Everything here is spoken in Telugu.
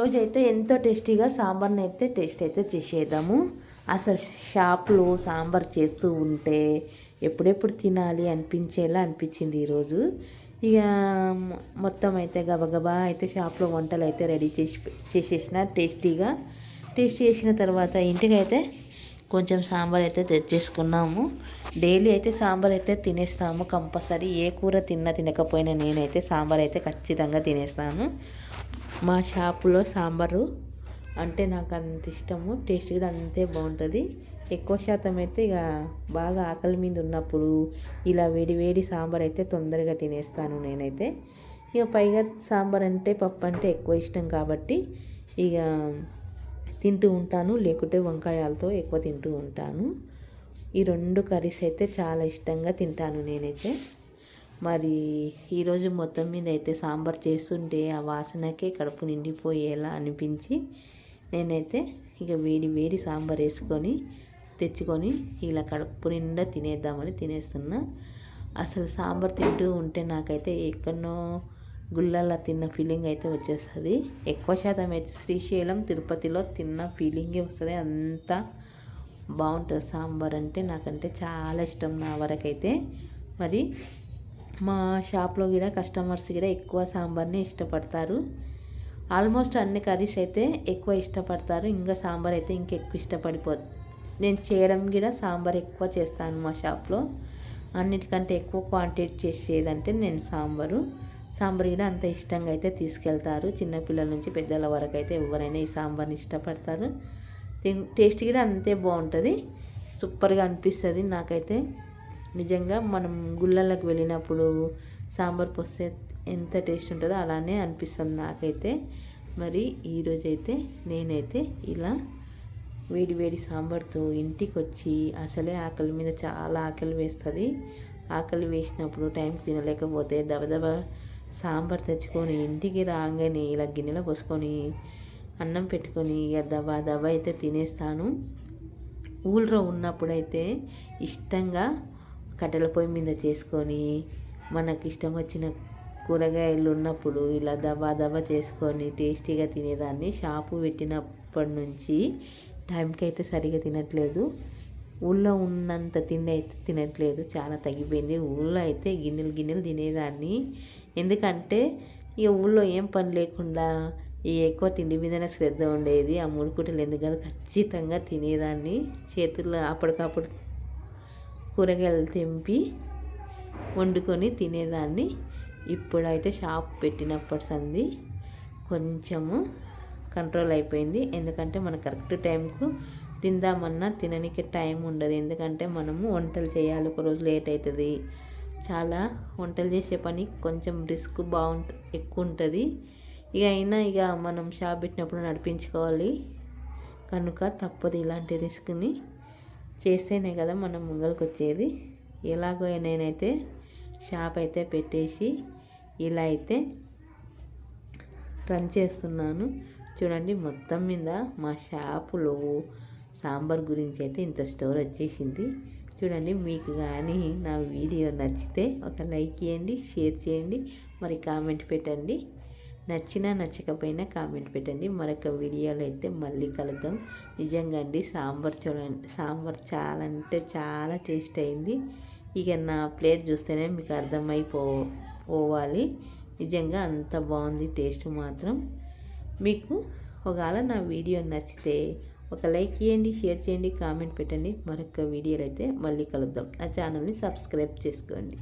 ఈరోజు అయితే ఎంతో టేస్టీగా సాంబార్ని అయితే టేస్ట్ అయితే చేసేద్దాము. అసలు షాప్లో సాంబార్ చేస్తూ ఉంటే ఎప్పుడెప్పుడు తినాలి అనిపించేలా అనిపించింది ఈరోజు. ఇక మొత్తం అయితే గబగబా అయితే షాప్లో వంటలు అయితే రెడీ చేసి చేసేసిన టేస్టీగా టేస్ట్ చేసిన తర్వాత ఇంటికైతే కొంచెం సాంబార్ అయితే తెచ్చేసుకున్నాము. డైలీ అయితే సాంబార్ అయితే తినేస్తాము కంపల్సరీ. ఏ కూర తిన్నా తినకపోయినా నేనైతే సాంబార్ అయితే ఖచ్చితంగా తినేస్తాను. మా షాపులో సాంబారు అంటే నాకు అంత ఇష్టము. టేస్ట్ కూడా అంతే బాగుంటుంది. ఎక్కువ శాతం అయితే ఇక బాగా ఆకలి మీద ఉన్నప్పుడు ఇలా వేడి వేడి సాంబార్ అయితే తొందరగా తినేస్తాను నేనైతే. ఇక పైగా సాంబార్ అంటే పప్పు అంటే ఎక్కువ ఇష్టం కాబట్టి ఇక తింటూ ఉంటాను. లేకుంటే వంకాయలతో ఎక్కువ తింటూ ఉంటాను. ఈ రెండు కర్రీస్ అయితే చాలా ఇష్టంగా తింటాను నేనైతే. మరి ఈరోజు మొత్తం మీద అయితే సాంబార్ చేస్తుంటే ఆ వాసనకే కడుపు నిండిపోయేలా అనిపించి నేనైతే ఇక వేడి వేడి సాంబార్ వేసుకొని తెచ్చుకొని ఇలా కడుపు నిండా తినేద్దామని తినేస్తున్నా. అసలు సాంబార్ తింటూ ఉంటే నాకైతే ఎక్కడో గుళ్ళల్లో తిన్న ఫీలింగ్ అయితే వచ్చేస్తుంది. ఎక్కువ శాతం అయితే శ్రీశైలం తిరుపతిలో తిన్న ఫీలింగే వస్తుంది. అంత బాగుంటుంది సాంబార్ అంటే నాకంటే చాలా ఇష్టం నా వరకైతే. మరి మా షాప్లో కూడా కస్టమర్స్ కూడా ఎక్కువ సాంబార్ని ఇష్టపడతారు. ఆల్మోస్ట్ అన్ని కర్రీస్ అయితే ఎక్కువ ఇష్టపడతారు. ఇంకా సాంబార్ అయితే ఇంకెక్కువ ఇష్టపడిపోదు. నేను చేయడం కూడా సాంబార్ ఎక్కువ చేస్తాను మా షాప్లో. అన్నిటికంటే ఎక్కువ క్వాంటిటీ చేసేదంటే నేను సాంబారు. సాంబార్ కూడా అంత ఇష్టంగా అయితే తీసుకెళ్తారు. చిన్నపిల్లల నుంచి పెద్దల వరకు అయితే ఎవరైనా ఈ సాంబార్ని ఇష్టపడతారు. టేస్ట్ కూడా అంతే బాగుంటుంది. సూపర్గా అనిపిస్తుంది నాకైతే. నిజంగా మనం గుళ్ళలకు వెళ్ళినప్పుడు సాంబార్ పోస్తే ఎంత టేస్ట్ ఉంటుందో అలానే అనిపిస్తుంది నాకైతే. మరి ఈరోజైతే నేనైతే ఇలా వేడి వేడి సాంబార్తో ఇంటికి వచ్చి అసలే ఆకలి మీద చాలా ఆకలి వేస్తుంది. ఆకలి వేసినప్పుడు టైం తినలేకపోతే దబదబ సాంబార్ తెచ్చుకొని ఇంటికి రాగానే ఇలా గిన్నెలో పోసుకొని అన్నం పెట్టుకొని ఇక దబా దబా అయితే తినేస్తాను. ఊళ్ళో ఉన్నప్పుడైతే ఇష్టంగా కట్టెల పొయ్యి మీద చేసుకొని మనకి ఇష్టం వచ్చిన కూరగాయలు ఉన్నప్పుడు ఇలా దబా దబా చేసుకొని టేస్టీగా తినేదాన్ని. షాపు పెట్టినప్పటి నుంచి టైంకి అయితే సరిగా తినట్లేదు. ఊళ్ళో ఉన్నంత తిండి అయితే తినట్లేదు. చాలా తగ్గిపోయింది. ఊళ్ళో అయితే గిన్నెలు గిన్నెలు తినేదాన్ని. ఎందుకంటే ఇక ఊళ్ళో ఏం పని లేకుండా ఈ ఎక్కువ తిండి మీదనే శ్రద్ధ ఉండేది. ఆ ముడుకుటలు ఎందుకంటే ఖచ్చితంగా తినేదాన్ని. చేతుల్లో అప్పటికప్పుడు కూరగాయలు తెంపి వండుకొని తినేదాన్ని. ఇప్పుడైతే షాప్ పెట్టినప్పటి సంది కొంచెము కంట్రోల్ అయిపోయింది. ఎందుకంటే మన కరెక్ట్ టైంకు తిందామన్నా తిననికి టైం ఉండదు. ఎందుకంటే మనము వంటలు చేయాలి. ఒక రోజు లేట్ అవుతుంది చాలా వంటలు చేసే పని కొంచెం రిస్క్ బాగుంట ఎక్కువ ఉంటుంది. ఇక అయినా ఇక మనం షాప్ పెట్టినప్పుడు నడిపించుకోవాలి. కనుక తప్పదు ఇలాంటి రిస్క్ని చేస్తేనే కదా మనం ముంగల్కి వచ్చేది ఎలాగో నేనైతే షాప్ అయితే పెట్టేసి ఇలా అయితే రన్ చేస్తున్నాను. చూడండి మొత్తం మీద మా షాపులో సాంబార్ గురించి అయితే ఇంత స్టోర్ వచ్చేసింది. చూడండి మీకు కానీ నా వీడియో నచ్చితే ఒక లైక్ చేయండి షేర్ చేయండి మరి కామెంట్ పెట్టండి. నచ్చినా నచ్చకపోయినా కామెంట్ పెట్టండి. మరొక వీడియోలో అయితే మళ్ళీ కలుద్దాం. నిజంగా అండి సాంబార్ చూడండి సాంబార్ చాలా అంటే చాలా టేస్ట్ అయింది. ఇక నా ప్లేట్ చూస్తేనే మీకు అర్థమైపో పోవాలి నిజంగా అంత బాగుంది టేస్ట్ మాత్రం. మీకు ఒకవేళ నా వీడియో నచ్చితే ఒక లైక్ చేయండి షేర్ చేయండి కామెంట్ పెట్టండి. మరొక వీడియోలు అయితే మళ్ళీ కలుద్దాం. నా ఛానల్ని సబ్స్క్రైబ్ చేసుకోండి.